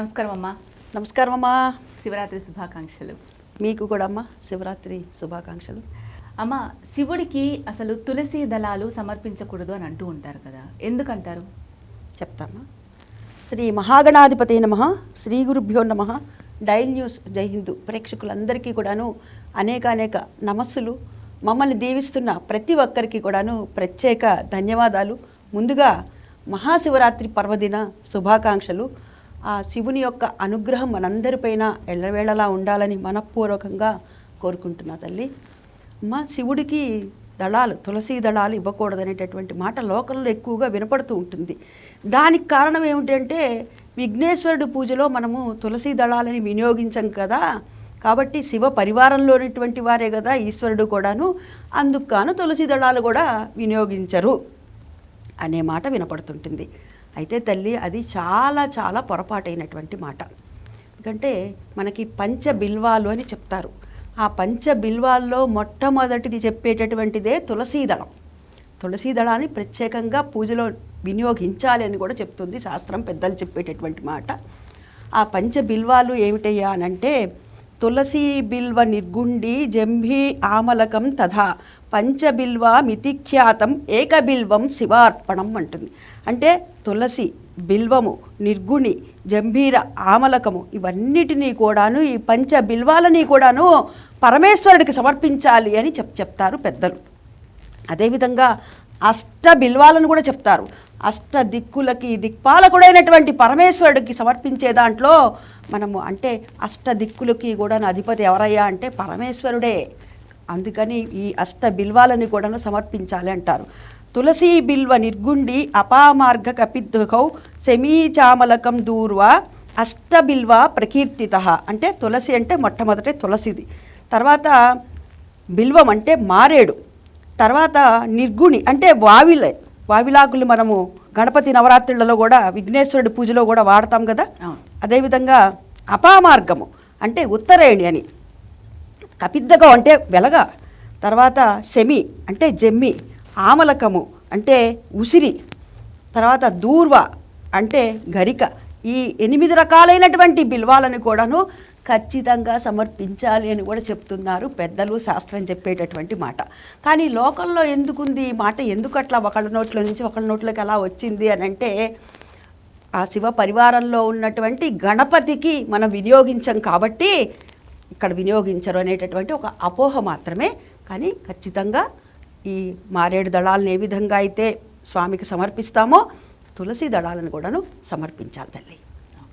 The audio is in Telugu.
నమస్కారం అమ్మా నమస్కారం అమ్మా శివరాత్రి శుభాకాంక్షలు. మీకు కూడా అమ్మా శివరాత్రి శుభాకాంక్షలు. అమ్మ శివుడికి అసలు తులసి దళాలు సమర్పించకూడదు అని అంటూ ఉంటారు కదా. ఎందుకంటారు? చెప్తామా? శ్రీ మహాగణాధిపతి నమ శ్రీ గురుభ్యో నమ డైల్ న్యూస్ జై హిందూ ప్రేక్షకులందరికీ కూడాను అనేక అనేక నమస్సులు. మమ్మల్ని దీవిస్తున్న ప్రతి ఒక్కరికి కూడాను ప్రత్యేక ధన్యవాదాలు. ముందుగా మహాశివరాత్రి పర్వదిన శుభాకాంక్షలు. ఆ శివుని యొక్క అనుగ్రహం మనందరిపైన ఎల్లవేళలా ఉండాలని మనపూర్వకంగా కోరుకుంటున్నా తల్లి. మా శివుడికి దళాలు తులసి దళాలు ఇవ్వకూడదనేటటువంటి మాట లోకంలో ఎక్కువగా వినపడుతూ ఉంటుంది. దానికి కారణం ఏమిటంటే విఘ్నేశ్వరుడు పూజలో మనము తులసి దళాలని వినియోగించం కదా. కాబట్టి శివ పరివారంలోనటువంటి వారే కదా ఈశ్వరుడు కూడాను. అందుకు కాను తులసి దళాలు కూడా వినియోగించరు అనే మాట వినపడుతుంటుంది. అయితే తల్లి అది చాలా చాలా పొరపాటైనటువంటి మాట. ఎందుకంటే మనకి పంచ బిల్వాలు అని చెప్తారు. ఆ పంచ బిల్వాల్లో మొట్టమొదటిది చెప్పేటటువంటిదే తులసీదళం తులసీదళాన్ని తులసీ దళాన్ని ప్రత్యేకంగా పూజలో వినియోగించాలి అని కూడా చెప్తుంది శాస్త్రం పెద్దలు చెప్పేటటువంటి మాట. ఆ పంచ బిల్వాలు ఏమిటయ్యా అనంటే తులసి బిల్వ నిర్గుండి జంభీ ఆమలకం తథా పంచబిల్వ మితిఖ్యాతం ఏకబిల్వం శివార్పణం అంటుంది. అంటే తులసి బిల్వము నిర్గుణి జంభీర ఆమలకము ఇవన్నిటినీ కూడాను ఈ పంచ బిల్వాలని కూడాను పరమేశ్వరుడికి సమర్పించాలి అని చెప్ చెప్తారు పెద్దలు. అదేవిధంగా అష్ట బిల్వాలను కూడా చెప్తారు. అష్ట దిక్కులకి దిక్పాలకుడైనటువంటి పరమేశ్వరుడికి సమర్పించే దాంట్లో మనము అంటే అష్ట దిక్కులకి కూడా అధిపతి ఎవరయ్యా అంటే పరమేశ్వరుడే. అందుకని ఈ అష్ట బిల్వాలని కూడా సమర్పించాలి అంటారు. తులసీ బిల్వ నిర్గుండి అపామార్గ కపిద్దుకౌ సెమీచామలకం దూర్వ అష్టబిల్వ ప్రకీర్తిత. అంటే తులసి అంటే మొట్టమొదటి తులసిది. తర్వాత బిల్వం అంటే మారేడు. తర్వాత నిర్గుణి అంటే వావిలే. వావిలాకులు మనము గణపతి నవరాత్రులలో కూడా విఘ్నేశ్వరుడి పూజలో కూడా వాడతాం కదా. అదేవిధంగా అపామార్గము అంటే ఉత్తరేణి అని. కపిద్దకం అంటే వెలగ తర్వాత సెమి అంటే జమ్మి ఆమలకము అంటే ఉసిరి తర్వాత దూర్వ అంటే గరిక. ఈ ఎనిమిది రకాలైనటువంటి బిల్వాలను కూడాను ఖచ్చితంగా సమర్పించాలి అని కూడా చెప్తున్నారు పెద్దలు శాస్త్రం చెప్పేటటువంటి మాట. కానీ లోకంలో ఎందుకుంది? ఈ మాట ఎందుకు అట్లా ఒకళ్ళ నోట్లో నుంచి ఒకళ్ళ నోట్లోకి అలా వచ్చింది అని అంటే ఆ శివ పరివారంలో ఉన్నటువంటి గణపతికి మనం వినియోగించం కాబట్టి ఇక్కడ వినియోగించరు అనేటటువంటి ఒక అపోహ మాత్రమే. కానీ ఖచ్చితంగా ఈ మారేడు దళాలను ఏ విధంగా అయితే స్వామికి సమర్పిస్తామో తులసి దళాలను కూడాను సమర్పించాలి తల్లి.